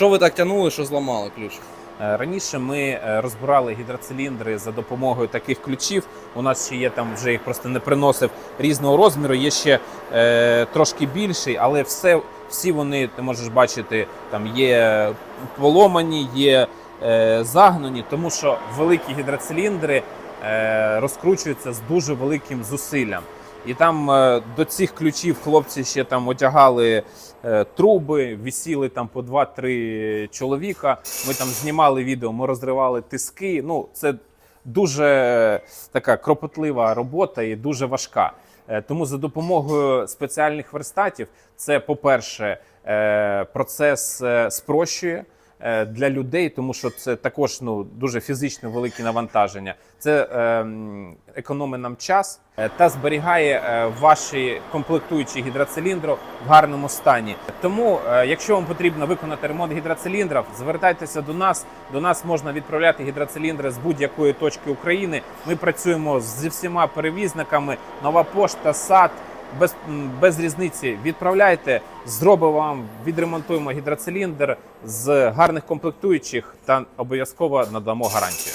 Що ви так тягнули, що зламали ключ? Е, Раніше ми е, розбирали гідроциліндри за допомогою таких ключів. У нас ще є там, вже їх просто не приносив різного розміру. Є ще е, трошки більший, але все, всі вони ти можеш бачити, там є поломані, є е, загнані, тому що великі гідроциліндри е, розкручуються з дуже великим зусиллям. І там е, до цих ключів хлопці ще там одягали е, труби, висіли там по 2-3 чоловіка. Ми там знімали відео, ми розривали тиски. Ну, це дуже така кропотлива робота і дуже важка. Е, Тому за допомогою спеціальних верстатів, це, по-перше, процес спрощує для людей, тому що це також ну, дуже фізично велике навантаження. Це е, економить нам час е, та зберігає е, ваші комплектуючі гідроциліндру в гарному стані. Тому, е, якщо вам потрібно виконати ремонт гідроциліндрів, звертайтеся до нас. До нас можна відправляти гідроциліндри з будь-якої точки України. Ми працюємо зі всіма перевізниками. Нова пошта, САД. Без, без різниці відправляйте, зробимо вам, відремонтуємо гідроциліндр з гарних комплектуючих та обов'язково надамо гарантію.